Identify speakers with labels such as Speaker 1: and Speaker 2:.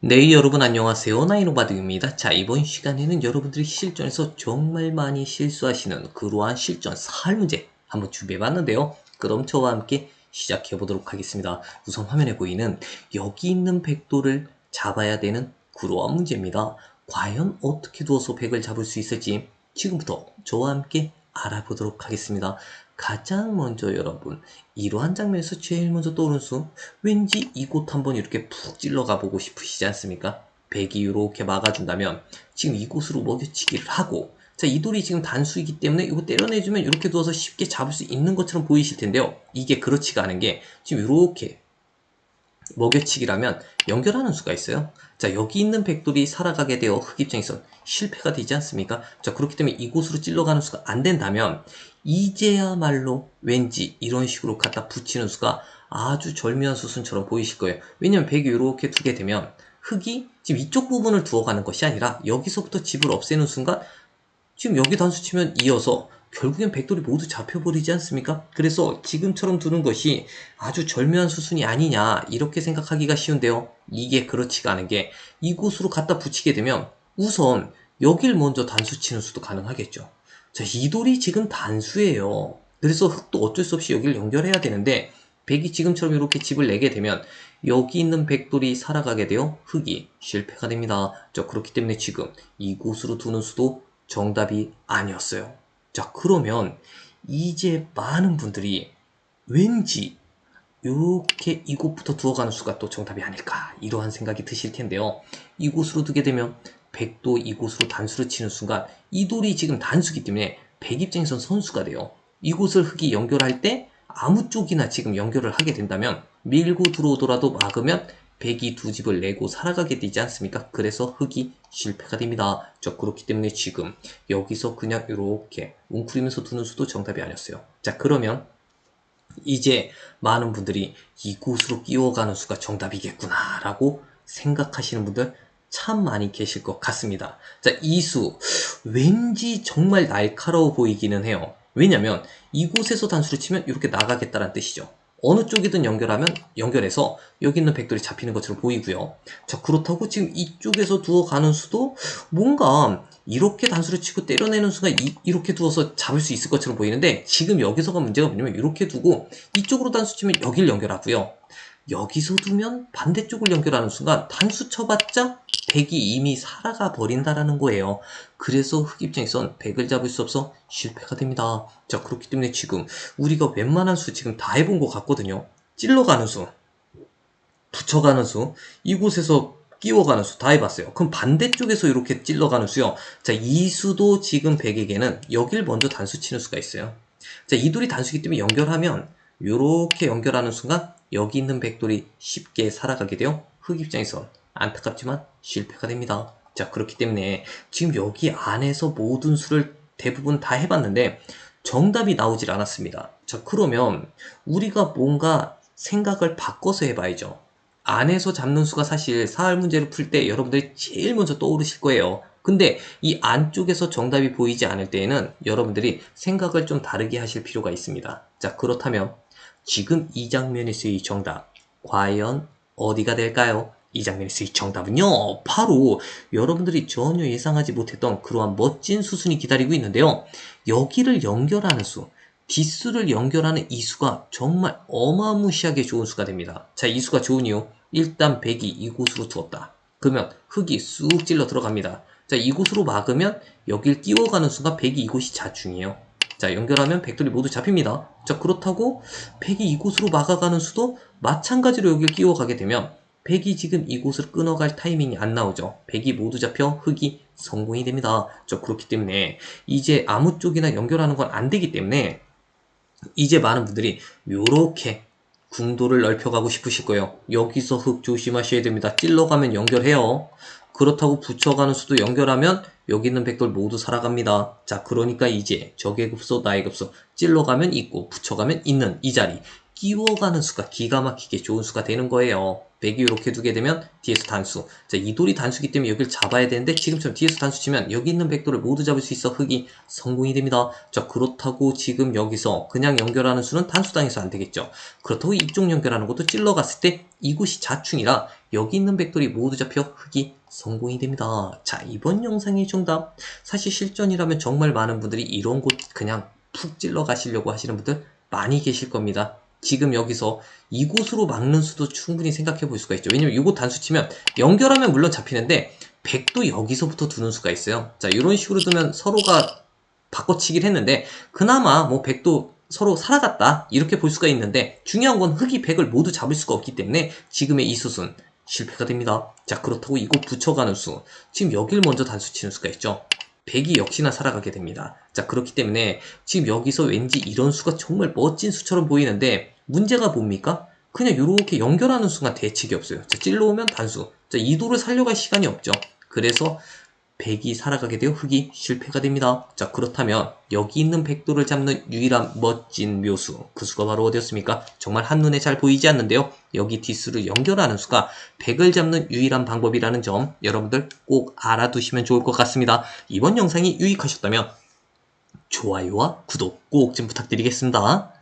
Speaker 1: 네, 여러분 안녕하세요. 나이노바드입니다. 자, 이번 시간에는 여러분들이 실전에서 정말 많이 실수하시는 그러한 실전 살 문제 한번 준비해 봤는데요. 그럼 저와 함께 시작해 보도록 하겠습니다. 우선 화면에 보이는 여기 있는 백도를 잡아야 되는 그러한 문제입니다. 과연 어떻게 두어서 백을 잡을 수 있을지 지금부터 저와 함께 알아보도록 하겠습니다. 가장 먼저 여러분 이러한 장면에서 제일 먼저 떠오르는 수 왠지 이곳 한번 이렇게 푹 찔러가 보고 싶으시지 않습니까? 백이 이렇게 막아준다면 지금 이곳으로 먹여치기를 하고 자, 이 돌이 지금 단수이기 때문에 이거 때려내주면 이렇게 두어서 쉽게 잡을 수 있는 것처럼 보이실 텐데요. 이게 그렇지가 않은 게 지금 이렇게 먹여치기라면 연결하는 수가 있어요. 자, 여기 있는 백돌이 살아가게 되어 흑 입장에선 실패가 되지 않습니까? 자, 그렇기 때문에 이곳으로 찔러가는 수가 안 된다면 이제야말로 왠지 이런 식으로 갖다 붙이는 수가 아주 절묘한 수순처럼 보이실 거예요. 왜냐면 백이 이렇게 두게 되면 흑이 지금 이쪽 부분을 두어가는 것이 아니라 여기서부터 집을 없애는 순간 지금 여기 단수 치면 이어서 결국엔 백돌이 모두 잡혀버리지 않습니까? 그래서 지금처럼 두는 것이 아주 절묘한 수순이 아니냐 이렇게 생각하기가 쉬운데요. 이게 그렇지가 않은 게 이곳으로 갖다 붙이게 되면 우선 여길 먼저 단수 치는 수도 가능하겠죠. 자, 이 돌이 지금 단수예요. 그래서 흑도 어쩔 수 없이 여기를 연결해야 되는데 백이 지금처럼 이렇게 집을 내게 되면 여기 있는 백돌이 살아가게 되어 흑이 실패가 됩니다. 자, 그렇기 때문에 지금 이곳으로 두는 수도 정답이 아니었어요. 자, 그러면 이제 많은 분들이 왠지 이렇게 이곳부터 두어가는 수가 또 정답이 아닐까 이러한 생각이 드실 텐데요. 이곳으로 두게 되면 백도 이곳으로 단수를 치는 순간 이 돌이 지금 단수기 때문에 백 입장에선 선수가 돼요. 이곳을 흑이 연결할 때 아무 쪽이나 지금 연결을 하게 된다면 밀고 들어오더라도 막으면 백이 두 집을 내고 살아가게 되지 않습니까? 그래서 흑이 실패가 됩니다. 자, 그렇기 때문에 지금 여기서 그냥 이렇게 웅크리면서 두는 수도 정답이 아니었어요. 자, 그러면 이제 많은 분들이 이곳으로 끼워가는 수가 정답이겠구나 라고 생각하시는 분들 참 많이 계실 것 같습니다. 자, 이 수 왠지 정말 날카로워 보이기는 해요. 왜냐면 이곳에서 단수를 치면 이렇게 나가겠다는 뜻이죠. 어느 쪽이든 연결하면 연결해서 여기 있는 백돌이 잡히는 것처럼 보이고요. 자 그렇다고 지금 이쪽에서 두어 가는 수도 뭔가 이렇게 단수를 치고 때려내는 수가 이, 렇게 두어서 잡을 수 있을 것처럼 보이는데 지금 여기서가 문제가 뭐냐면 이렇게 두고 이쪽으로 단수 치면 여길 연결하고요. 여기서 두면 반대쪽을 연결하는 순간 단수 쳐봤자 백이 이미 살아가 버린다라는 거예요. 그래서 흑 입장에선 백을 잡을 수 없어 실패가 됩니다. 자 그렇기 때문에 지금 우리가 웬만한 수 지금 다 해본 것 같거든요. 찔러가는 수, 붙여가는 수, 이곳에서 끼워가는 수 다 해봤어요. 그럼 반대쪽에서 이렇게 찔러가는 수요. 자, 이 수도 지금 백에게는 여길 먼저 단수 치는 수가 있어요. 자, 이 둘이 단수기 때문에 연결하면 이렇게 연결하는 순간 여기 있는 백돌이 쉽게 살아가게 되어 흑 입장에선 안타깝지만 실패가 됩니다. 자 그렇기 때문에 지금 여기 안에서 모든 수를 대부분 다 해봤는데 정답이 나오질 않았습니다. 자 그러면 우리가 뭔가 생각을 바꿔서 해봐야죠. 안에서 잡는 수가 사실 사활 문제를 풀 때 여러분들이 제일 먼저 떠오르실 거예요. 근데 이 안쪽에서 정답이 보이지 않을 때에는 여러분들이 생각을 좀 다르게 하실 필요가 있습니다. 자 그렇다면 지금 이 장면에서의 정답 과연 어디가 될까요? 이 장면에서의 정답은요 바로 여러분들이 전혀 예상하지 못했던 그러한 멋진 수순이 기다리고 있는데요. 여기를 연결하는 수 뒷수를 연결하는 이 수가 정말 어마무시하게 좋은 수가 됩니다. 자이 수가 좋은 이유 일단 백이 이곳으로 두었다. 그러면 흙이 쑥 찔러 들어갑니다. 자 이곳으로 막으면 여길 끼워가는 순간 백이 이곳이 자충이에요 자 연결하면 백돌이 모두 잡힙니다. 자 그렇다고 백이 이곳으로 막아가는 수도 마찬가지로 여기를 끼워가게 되면 백이 지금 이곳을 끊어갈 타이밍이 안 나오죠. 백이 모두 잡혀 흑이 성공이 됩니다. 자 그렇기 때문에 이제 아무 쪽이나 연결하는 건 안 되기 때문에 이제 많은 분들이 이렇게 궁도를 넓혀가고 싶으실 거예요. 여기서 흙 조심하셔야 됩니다. 찔러가면 연결해요. 그렇다고 붙여가는 수도 연결하면 여기 있는 백돌 모두 살아갑니다. 자, 그러니까 이제 적의 급소, 나의 급소 찔러가면 있고 붙여가면 있는 이 자리 끼워가는 수가 기가 막히게 좋은 수가 되는 거예요. 100이 이렇게 두게 되면 뒤에서 단수. 자, 이 돌이 단수기 때문에 여기를 잡아야 되는데 지금처럼 뒤에서 단수 치면 여기 있는 백돌을 모두 잡을 수 있어 흑이 성공이 됩니다. 자, 그렇다고 지금 여기서 그냥 연결하는 수는 단수당해서 안 되겠죠. 그렇다고 이쪽 연결하는 것도 찔러갔을 때 이곳이 자충이라 여기 있는 백돌이 모두 잡혀 흑이 성공이 됩니다. 자, 이번 영상의 정답. 사실 실전이라면 정말 많은 분들이 이런 곳 그냥 푹 찔러 가시려고 하시는 분들 많이 계실 겁니다. 지금 여기서 이곳으로 막는 수도 충분히 생각해 볼 수가 있죠. 왜냐면 이곳 단수 치면 연결하면 물론 잡히는데 100도 여기서부터 두는 수가 있어요. 자, 이런 식으로 두면 서로가 바꿔치기를 했는데 그나마 뭐 100도 서로 살아갔다 이렇게 볼 수가 있는데 중요한 건 흑이 100을 모두 잡을 수가 없기 때문에 지금의 이 수순 실패가 됩니다. 자, 그렇다고 이곳 붙여가는 수. 지금 여길 먼저 단수 치는 수가 있죠. 100이 역시나 살아가게 됩니다. 자, 그렇기 때문에 지금 여기서 왠지 이런 수가 정말 멋진 수처럼 보이는데 문제가 뭡니까? 그냥 이렇게 연결하는 순간 대책이 없어요. 자, 찔러오면 단수. 자, 이도를 살려갈 시간이 없죠. 그래서 100이 살아가게 되어 흑이 실패가 됩니다. 자, 그렇다면 여기 있는 백도를 잡는 유일한 멋진 묘수. 그 수가 바로 어디였습니까? 정말 한눈에 잘 보이지 않는데요. 여기 뒷수를 연결하는 수가 100을 잡는 유일한 방법이라는 점 여러분들 꼭 알아두시면 좋을 것 같습니다. 이번 영상이 유익하셨다면 좋아요와 구독 꼭 좀 부탁드리겠습니다.